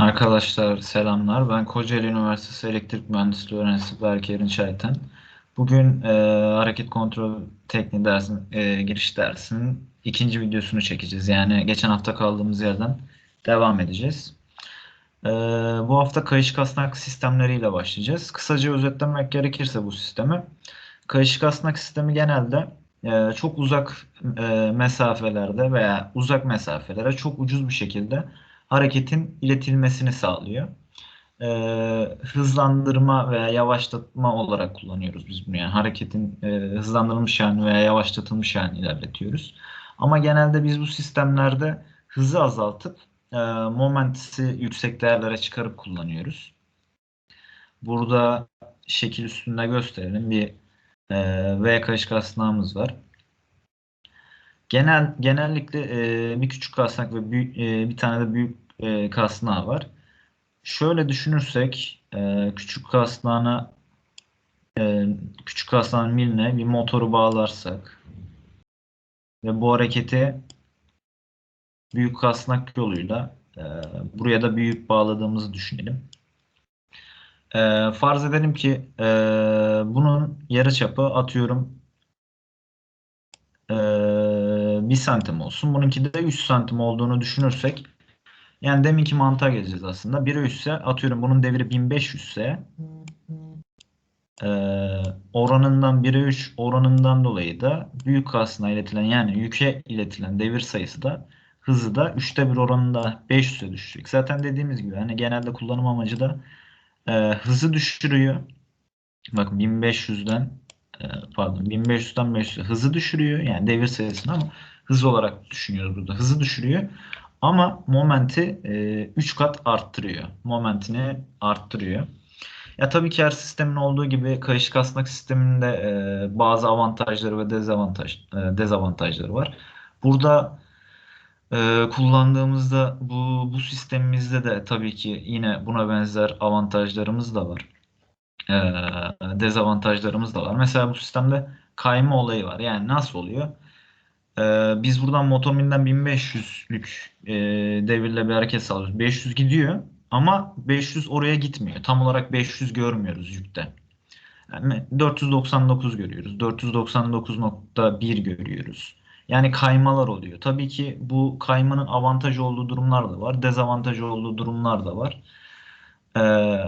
Arkadaşlar selamlar. Ben Kocaeli Üniversitesi Elektrik Mühendisliği öğrencisi Berk Erin Çayten. Bugün e, hareket kontrol tekniği dersin, e, giriş dersinin ikinci videosunu çekeceğiz. Yani geçen hafta kaldığımız yerden devam edeceğiz. E, bu hafta kayış kasnak sistemleriyle başlayacağız. Kısaca özetlemek gerekirse bu sistemi. Kayış kasnak sistemi genelde e, çok uzak e, mesafelerde veya uzak mesafelere çok ucuz bir şekilde hareketin iletilmesini sağlıyor. Ee, hızlandırma veya yavaşlatma olarak kullanıyoruz biz bunu. Yani hareketin e, hızlandırılmış halini veya yavaşlatılmış halini ilerletiyoruz. Ama genelde biz bu sistemlerde hızı azaltıp e, momentisi yüksek değerlere çıkarıp kullanıyoruz. Burada şekil üstünde gösterelim. Bir e, V karışık kasnağımız var. Genel genellikle e, bir küçük kasnak ve büyük, e, bir tane de büyük e, kasnağı var. Şöyle düşünürsek e, küçük kasnağına e, küçük kasnağın miline bir motoru bağlarsak ve bu hareketi büyük kasnak yoluyla e, buraya da büyük bağladığımızı düşünelim. E, farz edelim ki e, bunun yarıçapı atıyorum e, 1 santim olsun. Bununki de 3 santim olduğunu düşünürsek yani deminki mantığa geleceğiz aslında. 1'e 3 ise atıyorum bunun devri 1500 ise e, oranından 1'e 3 oranından dolayı da büyük kasına iletilen yani yüke iletilen devir sayısı da hızı da 3'te 1 oranında 500'e düşecek. Zaten dediğimiz gibi hani genelde kullanım amacı da e, hızı düşürüyor. Bakın 1500'den e, pardon 1500'den 500'e hızı düşürüyor. Yani devir sayısını ama hız olarak düşünüyoruz burada. Hızı düşürüyor. Ama momenti 3 e, kat arttırıyor. Momentini arttırıyor. Ya tabii ki her sistemin olduğu gibi karışık kasnak sisteminde e, bazı avantajları ve dezavantaj e, dezavantajları var. Burada e, kullandığımızda bu bu sistemimizde de tabii ki yine buna benzer avantajlarımız da var. E, dezavantajlarımız da var. Mesela bu sistemde kayma olayı var. Yani nasıl oluyor? Ee, biz buradan motominden 1500'lük e, devirle bir hareket sağlıyoruz. 500 gidiyor ama 500 oraya gitmiyor. Tam olarak 500 görmüyoruz yükte. Yani 499 görüyoruz. 499.1 görüyoruz. Yani kaymalar oluyor. Tabii ki bu kaymanın avantajı olduğu durumlar da var. Dezavantajı olduğu durumlar da var. Ee,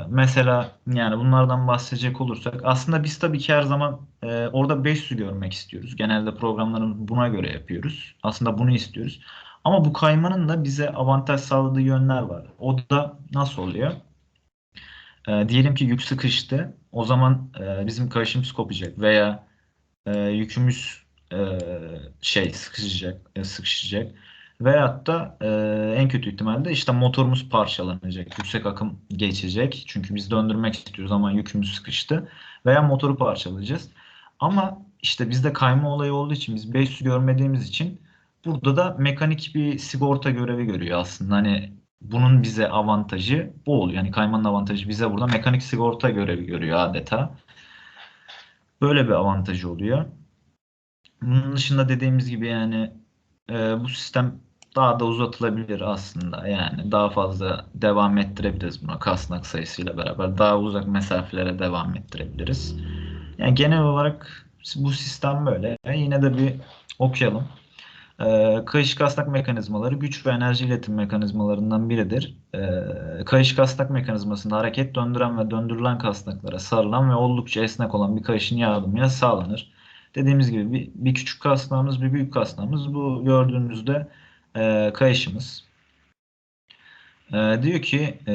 mesela yani bunlardan bahsedecek olursak aslında biz tabii ki her zaman e, orada 500 görmek istiyoruz. Genelde programlarımızı buna göre yapıyoruz. Aslında bunu istiyoruz. Ama bu kaymanın da bize avantaj sağladığı yönler var. O da nasıl oluyor? E, diyelim ki yük sıkıştı. O zaman e, bizim karışımız kopacak veya e, yükümüz e, şey sıkışacak, e, sıkışacak. Veyahut da e, en kötü ihtimalle işte motorumuz parçalanacak. Yüksek akım geçecek. Çünkü biz döndürmek istiyoruz ama yükümüz sıkıştı. Veya motoru parçalayacağız. Ama işte bizde kayma olayı olduğu için biz 500 görmediğimiz için burada da mekanik bir sigorta görevi görüyor aslında. Hani bunun bize avantajı bu oluyor. Yani kaymanın avantajı bize burada mekanik sigorta görevi görüyor adeta. Böyle bir avantajı oluyor. Bunun dışında dediğimiz gibi yani e, bu sistem daha da uzatılabilir aslında. Yani daha fazla devam ettirebiliriz buna kasnak sayısıyla beraber. Daha uzak mesafelere devam ettirebiliriz. Yani genel olarak bu sistem böyle. Yine de bir okuyalım. Ee, kayış kasnak mekanizmaları güç ve enerji iletim mekanizmalarından biridir. Ee, kayış kasnak mekanizmasında hareket döndüren ve döndürülen kasnaklara sarılan ve oldukça esnek olan bir kayışın yardımıyla sağlanır. Dediğimiz gibi bir, bir küçük kasnağımız, bir büyük kasnağımız. Bu gördüğünüzde e, kayışımız. E, diyor ki e,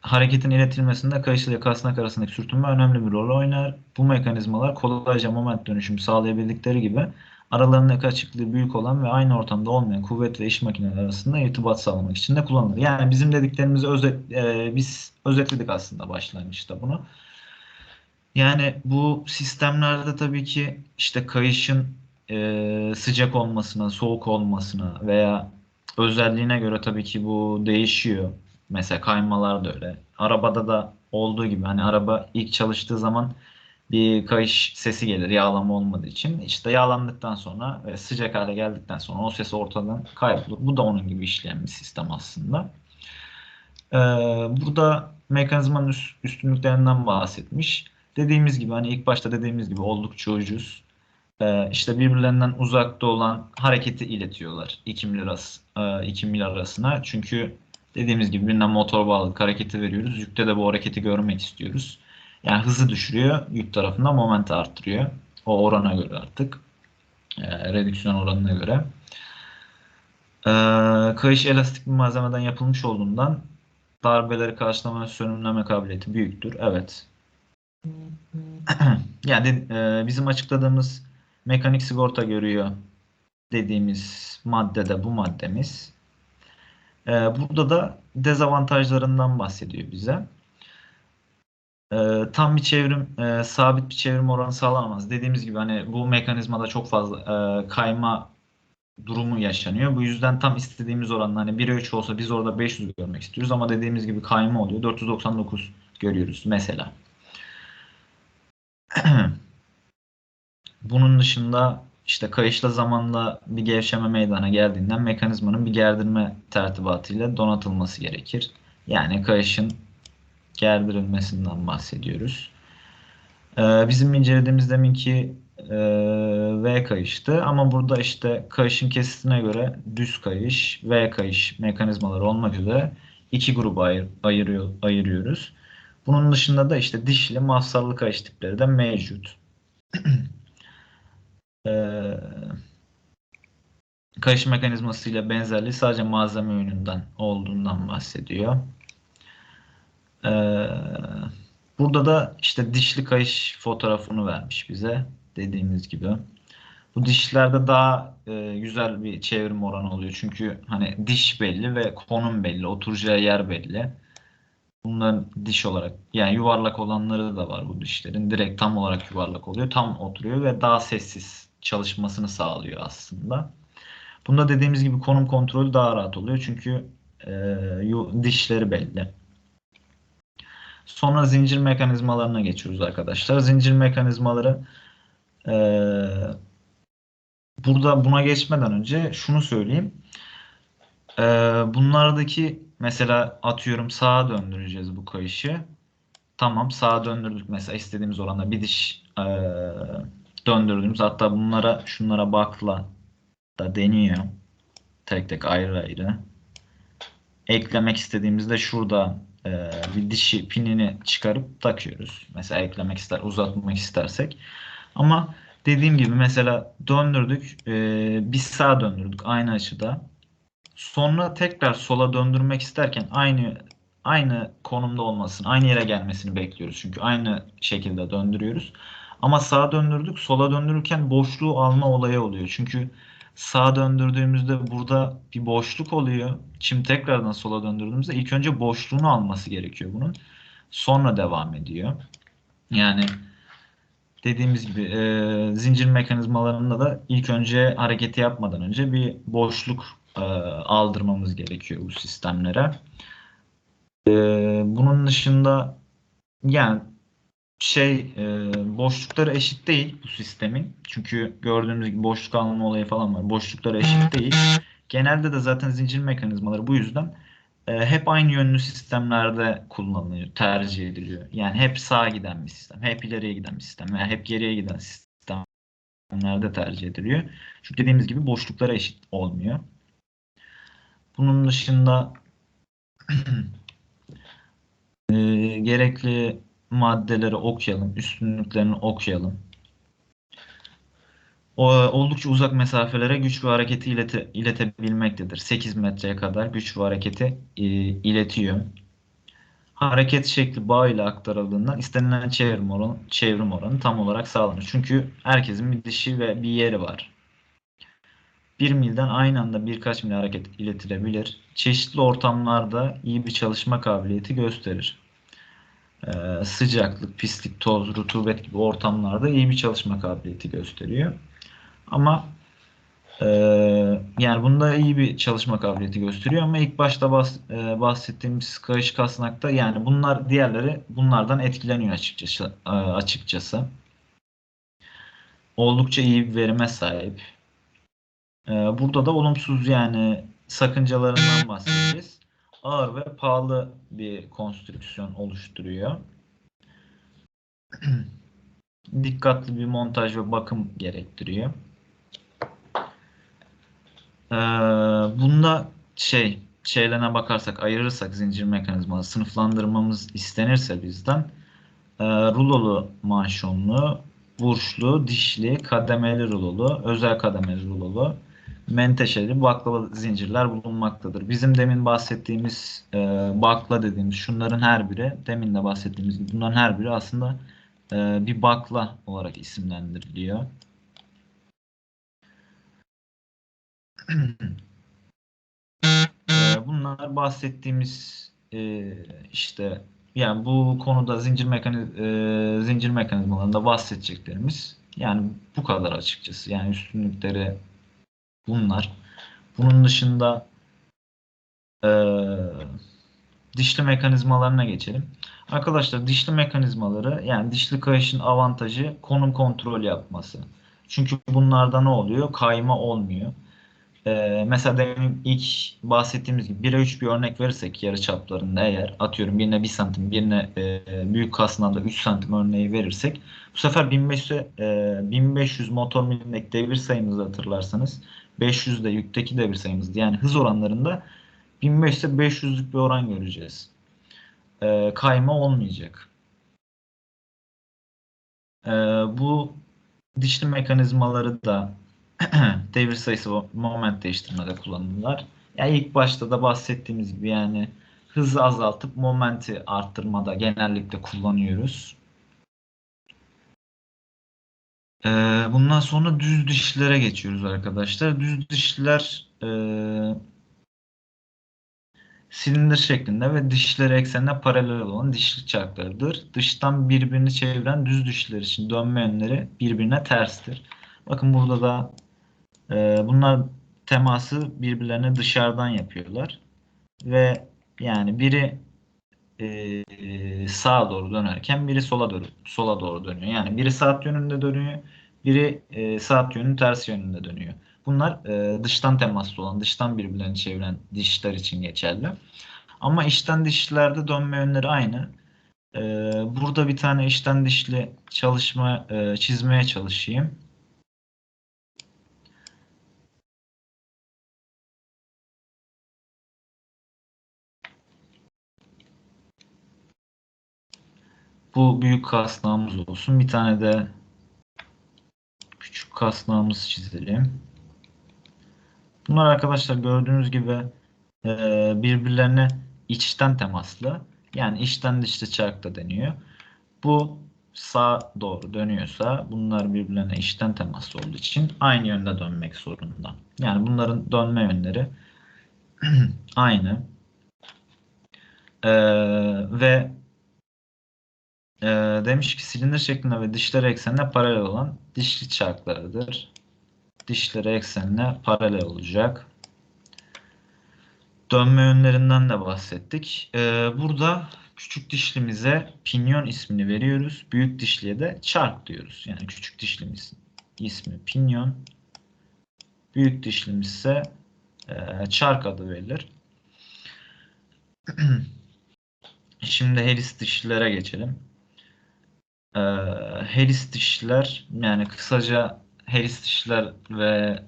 hareketin iletilmesinde kayış ile kasnak arasındaki sürtünme önemli bir rol oynar. Bu mekanizmalar kolayca moment dönüşümü sağlayabildikleri gibi aralarındaki açıklığı büyük olan ve aynı ortamda olmayan kuvvet ve iş makineleri arasında irtibat sağlamak için de kullanılır. Yani bizim dediklerimizi özet, e, biz özetledik aslında başlangıçta bunu. Yani bu sistemlerde tabii ki işte kayışın e, sıcak olmasına, soğuk olmasına veya özelliğine göre tabii ki bu değişiyor. Mesela kaymalar da öyle. Arabada da olduğu gibi hani araba ilk çalıştığı zaman bir kayış sesi gelir yağlama olmadığı için. İşte yağlandıktan sonra ve sıcak hale geldikten sonra o ses ortadan kaybolur. Bu da onun gibi işleyen bir sistem aslında. Ee, burada mekanizmanın üst- üstünlüklerinden bahsetmiş. Dediğimiz gibi hani ilk başta dediğimiz gibi oldukça ucuz. Ee, işte birbirlerinden uzakta olan hareketi iletiyorlar iki mil, arası, e, iki mil arasına. Çünkü dediğimiz gibi birinden motor bağlılık hareketi veriyoruz. Yükte de bu hareketi görmek istiyoruz. Yani hızı düşürüyor, yük tarafında momenti arttırıyor. O orana göre artık. E, redüksiyon oranına göre. Ee, kayış elastik bir malzemeden yapılmış olduğundan darbeleri karşılama ve sönümleme kabiliyeti büyüktür. Evet. Yani e, bizim açıkladığımız mekanik sigorta görüyor dediğimiz madde de bu maddemiz. E, burada da dezavantajlarından bahsediyor bize. E, tam bir çevrim, e, sabit bir çevrim oranı sağlanamaz. Dediğimiz gibi hani bu mekanizmada çok fazla e, kayma durumu yaşanıyor. Bu yüzden tam istediğimiz oranla hani 1'e 3 olsa biz orada 500 görmek istiyoruz ama dediğimiz gibi kayma oluyor. 499 görüyoruz mesela. Bunun dışında işte kayışla zamanla bir gevşeme meydana geldiğinden mekanizmanın bir gerdirme tertibatıyla donatılması gerekir. Yani kayışın gerdirilmesinden bahsediyoruz. Ee, bizim incelediğimiz deminki e, V kayıştı ama burada işte kayışın kesitine göre düz kayış, V kayış mekanizmaları olmak üzere iki gruba ayır, ayırıyor, ayırıyoruz. Bunun dışında da işte dişli mafsallı kayış tipleri de mevcut. Ee, kayış mekanizmasıyla benzerliği sadece malzeme yönünden olduğundan bahsediyor. Ee, burada da işte dişli kayış fotoğrafını vermiş bize dediğimiz gibi. Bu dişlerde daha e, güzel bir çevrim oranı oluyor. Çünkü hani diş belli ve konum belli, oturacağı yer belli. Bunların diş olarak yani yuvarlak olanları da var bu dişlerin. Direkt tam olarak yuvarlak oluyor. Tam oturuyor ve daha sessiz çalışmasını sağlıyor aslında. Bunda dediğimiz gibi konum kontrolü daha rahat oluyor. Çünkü e, dişleri belli. Sonra zincir mekanizmalarına geçiyoruz arkadaşlar. Zincir mekanizmaları e, burada buna geçmeden önce şunu söyleyeyim. E, bunlardaki mesela atıyorum sağa döndüreceğiz bu kayışı. Tamam sağa döndürdük mesela istediğimiz oranda bir diş e, döndürdüğümüz hatta bunlara şunlara bakla da deniyor. Tek tek ayrı ayrı. Eklemek istediğimizde şurada e, bir dişi pinini çıkarıp takıyoruz. Mesela eklemek ister, uzatmak istersek. Ama dediğim gibi mesela döndürdük, e, bir sağa döndürdük aynı açıda. Sonra tekrar sola döndürmek isterken aynı aynı konumda olmasını, aynı yere gelmesini bekliyoruz. Çünkü aynı şekilde döndürüyoruz. Ama sağa döndürdük, sola döndürürken boşluğu alma olayı oluyor. Çünkü sağa döndürdüğümüzde burada bir boşluk oluyor. Şimdi tekrardan sola döndürdüğümüzde ilk önce boşluğunu alması gerekiyor bunun. Sonra devam ediyor. Yani dediğimiz gibi e, zincir mekanizmalarında da ilk önce hareketi yapmadan önce bir boşluk e, aldırmamız gerekiyor bu sistemlere. E, bunun dışında yani şey e, boşlukları eşit değil bu sistemin. Çünkü gördüğünüz gibi boşluk alma olayı falan var. Boşlukları eşit değil. Genelde de zaten zincir mekanizmaları bu yüzden hep aynı yönlü sistemlerde kullanılıyor, tercih ediliyor. Yani hep sağa giden bir sistem, hep ileriye giden bir sistem veya hep geriye giden sistemlerde tercih ediliyor. Çünkü dediğimiz gibi boşlukları eşit olmuyor. Bunun dışında e, gerekli maddeleri okuyalım, üstünlüklerini okuyalım. O, oldukça uzak mesafelere güç ve hareketi ilete, iletebilmektedir. 8 metreye kadar güç ve hareketi e, iletiyor. Hareket şekli bağ ile aktarıldığından istenilen çevrim oranı, çevrim oranı tam olarak sağlanır. Çünkü herkesin bir dişi ve bir yeri var. Bir milden aynı anda birkaç mil hareket iletilebilir. Çeşitli ortamlarda iyi bir çalışma kabiliyeti gösterir. Ee, sıcaklık, pislik, toz, rutubet gibi ortamlarda iyi bir çalışma kabiliyeti gösteriyor. Ama e, yani bunda iyi bir çalışma kabiliyeti gösteriyor ama ilk başta bahs e, bahsettiğimiz kayış kasnakta yani bunlar diğerleri bunlardan etkileniyor açıkçası. e, açıkçası. Oldukça iyi bir verime sahip. E, burada da olumsuz yani sakıncalarından bahsedeceğiz. ağır ve pahalı bir konstrüksiyon oluşturuyor. Dikkatli bir montaj ve bakım gerektiriyor. Ee, bunda şey şeylerine bakarsak ayırırsak zincir mekanizmaları sınıflandırmamız istenirse bizden e, rulolu manşonlu, burçlu, dişli, kademeli rulolu, özel kademeli rulolu, menteşeli baklava zincirler bulunmaktadır. Bizim demin bahsettiğimiz e, bakla dediğimiz şunların her biri, demin de bahsettiğimiz gibi bunların her biri aslında e, bir bakla olarak isimlendiriliyor. E, bunlar bahsettiğimiz e, işte yani bu konuda zincir mekaniz e, zincir mekanizmalarında bahsedeceklerimiz yani bu kadar açıkçası. Yani üstünlükleri bunlar. Bunun dışında e, dişli mekanizmalarına geçelim. Arkadaşlar dişli mekanizmaları yani dişli kayışın avantajı konum kontrol yapması. Çünkü bunlarda ne oluyor? Kayma olmuyor. Ee, mesela demin ilk bahsettiğimiz gibi 1'e 3 bir örnek verirsek yarı çaplarında eğer atıyorum birine 1 santim birine e, büyük kasnağında 3 santim örneği verirsek bu sefer 1500, e, 1500 motor milimdeki devir sayımızı hatırlarsanız 500 de yükteki devir sayımızdı. Yani hız oranlarında 1500'e 500'lük bir oran göreceğiz. E, kayma olmayacak. E, bu dişli mekanizmaları da devir sayısı moment değiştirmede kullanılırlar. Yani ilk başta da bahsettiğimiz gibi yani hızı azaltıp momenti arttırmada genellikle kullanıyoruz. Ee, bundan sonra düz dişlilere geçiyoruz arkadaşlar. Düz dişliler e, silindir şeklinde ve dişleri eksenine paralel olan dişli çarklarıdır. Dıştan birbirini çeviren düz dişler için dönme yönleri birbirine terstir. Bakın burada da e, bunlar teması birbirlerine dışarıdan yapıyorlar. Ve yani biri e, sağa doğru dönerken biri sola doğru sola doğru dönüyor. Yani biri saat yönünde dönüyor, biri e, saat yönünün ters yönünde dönüyor. Bunlar e, dıştan temaslı olan, dıştan birbirlerini çeviren dişler için geçerli. Ama içten dişlerde dönme yönleri aynı. E, burada bir tane içten dişli çalışma e, çizmeye çalışayım. Bu büyük kasnağımız olsun. Bir tane de küçük kasnağımız çizelim. Bunlar arkadaşlar gördüğünüz gibi e, birbirlerine içten temaslı. Yani içten dışlı çark da deniyor. Bu sağa doğru dönüyorsa bunlar birbirlerine içten temaslı olduğu için aynı yönde dönmek zorunda. Yani bunların dönme yönleri aynı. Ee, ve e, demiş ki silindir şeklinde ve dişleri eksenine paralel olan dişli çarklarıdır. Dişleri eksenine paralel olacak. Dönme yönlerinden de bahsettik. Ee, burada küçük dişlimize pinyon ismini veriyoruz. Büyük dişliye de çark diyoruz. Yani küçük dişlimizin ismi pinyon. Büyük dişlimiz ise e, çark adı verilir. Şimdi helis dişlilere geçelim. Ee, helis dişliler yani kısaca helis dişler ve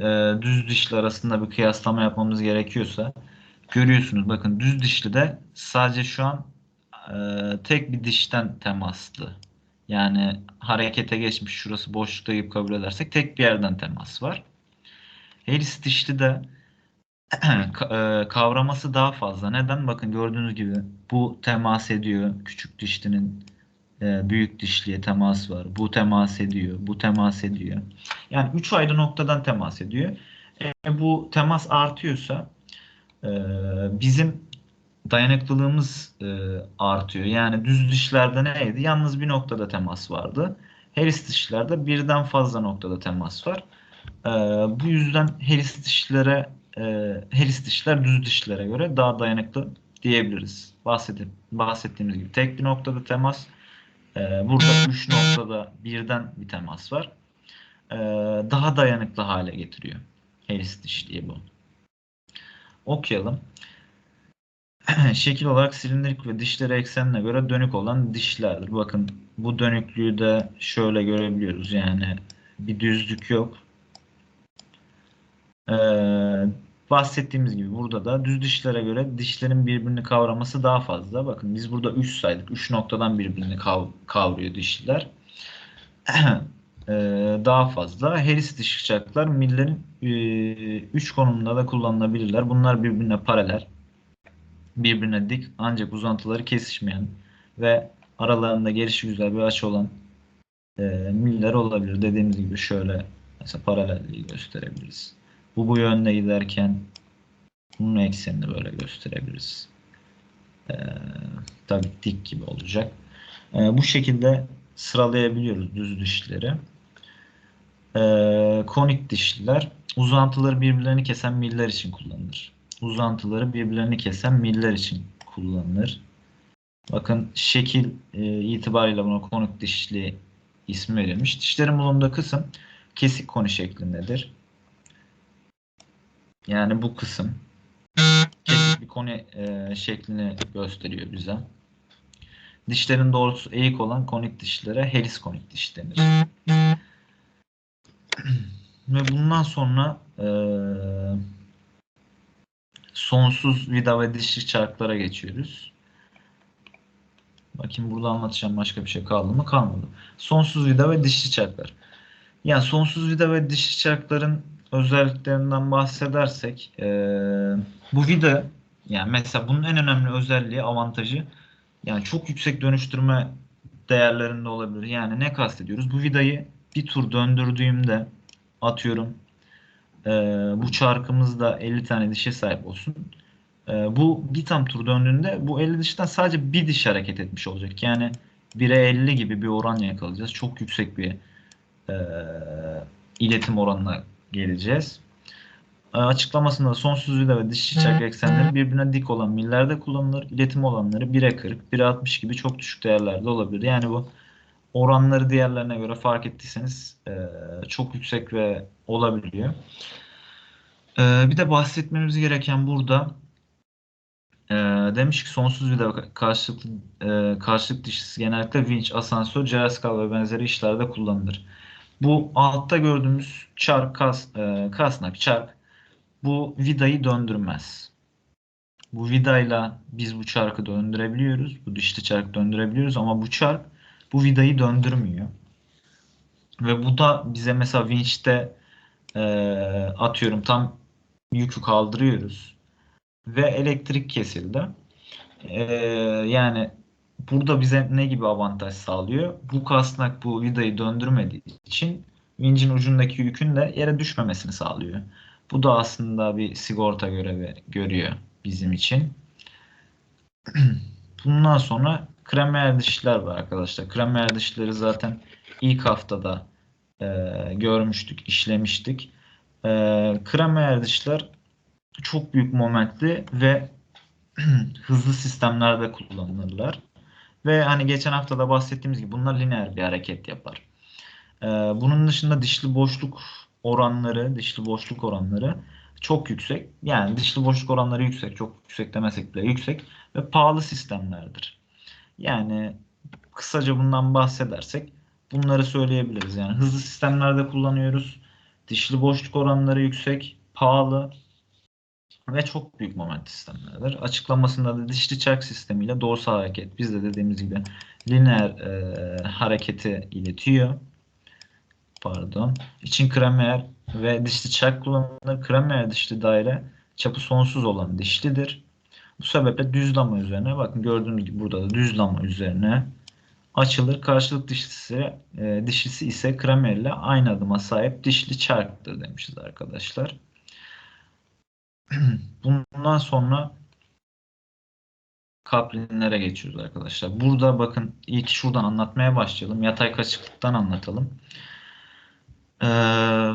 e, düz dişli arasında bir kıyaslama yapmamız gerekiyorsa görüyorsunuz bakın düz dişli de sadece şu an e, tek bir dişten temaslı. Yani harekete geçmiş şurası boşlukta gibi kabul edersek tek bir yerden temas var. Helis dişli de e, kavraması daha fazla. Neden? Bakın gördüğünüz gibi bu temas ediyor. Küçük dişlinin e, büyük dişliye temas var. Bu temas ediyor. Bu temas ediyor. Yani üç ayrı noktadan temas ediyor. E, bu temas artıyorsa e, bizim dayanıklılığımız e, artıyor. Yani düz dişlerde neydi? Yalnız bir noktada temas vardı. Heris dişlerde birden fazla noktada temas var. E, bu yüzden heris dişlere e, heris dişler düz dişlere göre daha dayanıklı diyebiliriz. Bahsettiğim, bahsettiğimiz gibi tek bir noktada temas burada 3 noktada birden bir temas var. Ee, daha dayanıklı hale getiriyor. Harris dişliği bu. Okuyalım. şekil olarak silindirik ve dişleri eksenine göre dönük olan dişlerdir. Bakın bu dönüklüğü de şöyle görebiliyoruz. Yani bir düzlük yok. Ee, bahsettiğimiz gibi burada da düz dişlere göre dişlerin birbirini kavraması daha fazla. Bakın biz burada 3 saydık. 3 noktadan birbirini kav- kavruyor dişler. Ee, daha fazla. Heris dişçaklar millerin 3 konumunda da kullanılabilirler. Bunlar birbirine paralel, birbirine dik ancak uzantıları kesişmeyen ve aralarında gelişi güzel bir açı olan e, miller olabilir. Dediğimiz gibi şöyle mesela paralelliği gösterebiliriz. Bu bu yönde giderken bunun eksenini böyle gösterebiliriz. Ee, tabii dik gibi olacak. Ee, bu şekilde sıralayabiliyoruz düz dişleri. Ee, konik dişliler uzantıları birbirlerini kesen miller için kullanılır. Uzantıları birbirlerini kesen miller için kullanılır. Bakın şekil e, itibariyle buna konik dişli ismi verilmiş. Dişlerin bulunduğu kısım kesik koni şeklindedir. Yani bu kısım kesik bir koni e, şeklini gösteriyor bize. Dişlerin doğrusu eğik olan konik dişlere helis konik diş denir. Ve bundan sonra e, sonsuz vida ve dişli çarklara geçiyoruz. Bakayım burada anlatacağım başka bir şey kaldı mı? Kalmadı. Sonsuz vida ve dişli çarklar. Yani sonsuz vida ve dişli çarkların özelliklerinden bahsedersek e, bu vida yani mesela bunun en önemli özelliği avantajı yani çok yüksek dönüştürme değerlerinde olabilir. Yani ne kastediyoruz? Bu vidayı bir tur döndürdüğümde atıyorum e, bu çarkımızda 50 tane dişe sahip olsun. E, bu bir tam tur döndüğünde bu 50 dişten sadece bir diş hareket etmiş olacak. Yani 1'e 50 gibi bir oran yakalayacağız. Çok yüksek bir e, iletim oranına geleceğiz. E, açıklamasında sonsuz vida ve dişli çark eksenleri birbirine dik olan millerde kullanılır. İletim olanları 1'e 40, 1'e 60 gibi çok düşük değerlerde olabilir. Yani bu oranları diğerlerine göre fark ettiyseniz e, çok yüksek ve olabiliyor. E, bir de bahsetmemiz gereken burada e, demiş ki sonsuz vida karşılıklı e, karşılık dişlisi genellikle vinç, asansör, ceraskal ve benzeri işlerde kullanılır. Bu altta gördüğümüz çark, kas, e, kasnak çark bu vidayı döndürmez. Bu vidayla biz bu çarkı döndürebiliyoruz. Bu dişli çarkı döndürebiliyoruz ama bu çark bu vidayı döndürmüyor. Ve bu da bize mesela vinçte e, atıyorum tam yükü kaldırıyoruz ve elektrik kesildi. E, yani burada bize ne gibi avantaj sağlıyor? Bu kasnak bu vidayı döndürmediği için vincin ucundaki yükün de yere düşmemesini sağlıyor. Bu da aslında bir sigorta görevi görüyor bizim için. Bundan sonra kremer dişler var arkadaşlar. Kremer dişleri zaten ilk haftada e, görmüştük, işlemiştik. E, kremer dişler çok büyük momentli ve hızlı sistemlerde kullanılırlar. Ve hani geçen haftada bahsettiğimiz gibi bunlar lineer bir hareket yapar. E, bunun dışında dişli boşluk oranları, dişli boşluk oranları çok yüksek. Yani dişli boşluk oranları yüksek, çok yüksek demesek bile yüksek ve pahalı sistemlerdir. Yani kısaca bundan bahsedersek bunları söyleyebiliriz. Yani hızlı sistemlerde kullanıyoruz. Dişli boşluk oranları yüksek, pahalı ve çok büyük moment sistemlerdir. Açıklamasında da dişli çark sistemiyle doğrusal hareket, biz de dediğimiz gibi lineer e, hareketi iletiyor. Pardon. İçin kremer ve dişli çark kullanılır. Kremer dişli daire çapı sonsuz olan dişlidir. Bu sebeple düz lama üzerine bakın gördüğünüz gibi burada da düz lama üzerine açılır. Karşılık dişlisi, e, dişlisi ise kremer ile aynı adıma sahip dişli çarktır demişiz arkadaşlar. Bundan sonra kaplinlere geçiyoruz arkadaşlar. Burada bakın ilk şuradan anlatmaya başlayalım. Yatay kaçıklıktan anlatalım. Ee,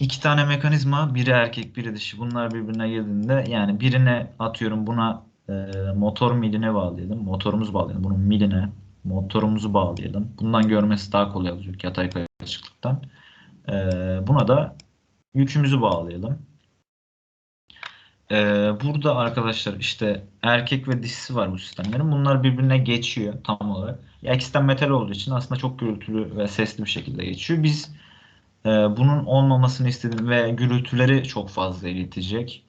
iki tane mekanizma, biri erkek, biri dişi. Bunlar birbirine girdiğinde yani birine atıyorum buna e, motor miline bağlayalım. Motorumuzu bağlayalım. Bunun miline motorumuzu bağlayalım. Bundan görmesi daha kolay olacak yatay açıklıktan. Ee, buna da yükümüzü bağlayalım. Ee, burada arkadaşlar işte erkek ve dişisi var bu sistemlerin. Bunlar birbirine geçiyor tam olarak. Ya ikisinden metal olduğu için aslında çok gürültülü ve sesli bir şekilde geçiyor. Biz e, bunun olmamasını istedim ve gürültüleri çok fazla iletecek.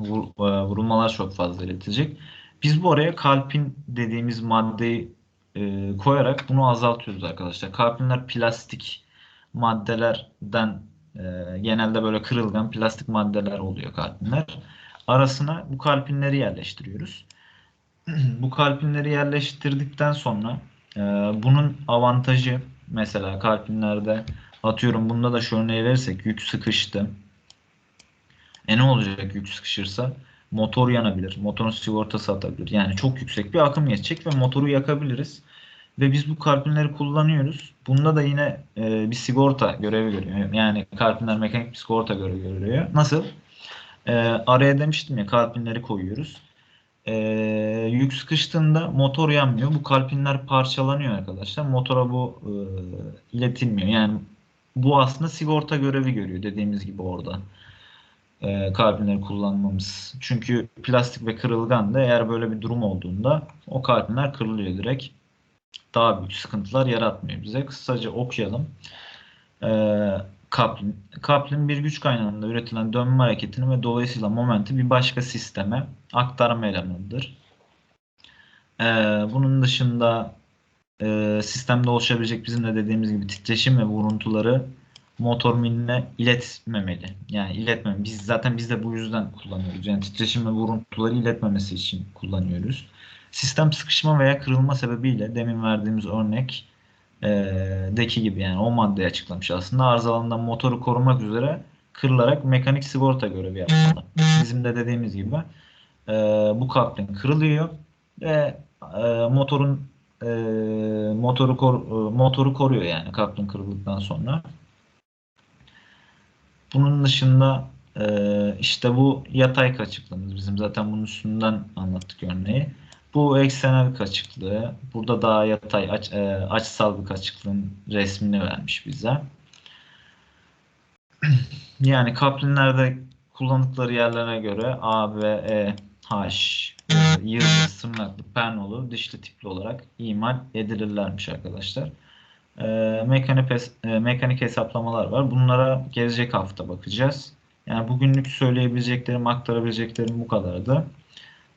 Vur, e, vurulmalar çok fazla iletecek. Biz bu oraya kalpin dediğimiz maddeyi e, koyarak bunu azaltıyoruz arkadaşlar. Kalpinler plastik maddelerden e, genelde böyle kırılgan plastik maddeler oluyor kalpinler. Arasına bu kalpinleri yerleştiriyoruz. bu kalpinleri yerleştirdikten sonra e, bunun avantajı mesela kalpinlerde atıyorum bunda da şu örneği verirsek yük sıkıştı. E ne olacak yük sıkışırsa? Motor yanabilir. Motorun sigortası atabilir. Yani çok yüksek bir akım geçecek ve motoru yakabiliriz. Ve biz bu kalpinleri kullanıyoruz. Bunda da yine e, bir sigorta görevi görüyor. Yani kalpinler mekanik bir sigorta görevi görüyor. Nasıl? E, araya demiştim ya kalpinleri koyuyoruz. E, yük sıkıştığında motor yanmıyor. Bu kalpinler parçalanıyor arkadaşlar. Motora bu e, iletilmiyor. Yani bu aslında sigorta görevi görüyor dediğimiz gibi orada. E, kalpinleri kullanmamız. Çünkü plastik ve kırılgan da eğer böyle bir durum olduğunda o kalpinler kırılıyor direkt. Daha büyük sıkıntılar yaratmıyor bize. Kısaca okuyalım. E, Kaplin. Kaplin bir güç kaynağında üretilen dönme hareketini ve dolayısıyla momenti bir başka sisteme aktarma elemanıdır. Ee, bunun dışında e, sistemde oluşabilecek bizim de dediğimiz gibi titreşim ve vuruntuları motor miline iletmemeli. Yani iletmemeli. Biz zaten biz de bu yüzden kullanıyoruz. Yani titreşim ve vuruntuları iletmemesi için kullanıyoruz. Sistem sıkışma veya kırılma sebebiyle demin verdiğimiz örnek deki gibi yani o maddeyi açıklamış aslında. Arızalarından motoru korumak üzere kırılarak mekanik sigorta görevi yapmalı. Bizim de dediğimiz gibi e, bu kaplin kırılıyor ve e, motorun e, motoru kor, e, motoru koruyor yani kaplin kırıldıktan sonra. Bunun dışında e, işte bu yatay açıklamamız bizim zaten bunun üstünden anlattık örneği. Bu eksenel açıklığı. Burada daha yatay aç, e, açısal bir açıklığın resmini vermiş bize. Yani kaplinlerde kullandıkları yerlere göre A, B, E, H, yıldız, tırnaklı, pernolu, dişli tipli olarak imal edilirlermiş arkadaşlar. E, mekanik, e, mekanik hesaplamalar var. Bunlara gelecek hafta bakacağız. Yani bugünlük söyleyebileceklerim, aktarabileceklerim bu kadardı.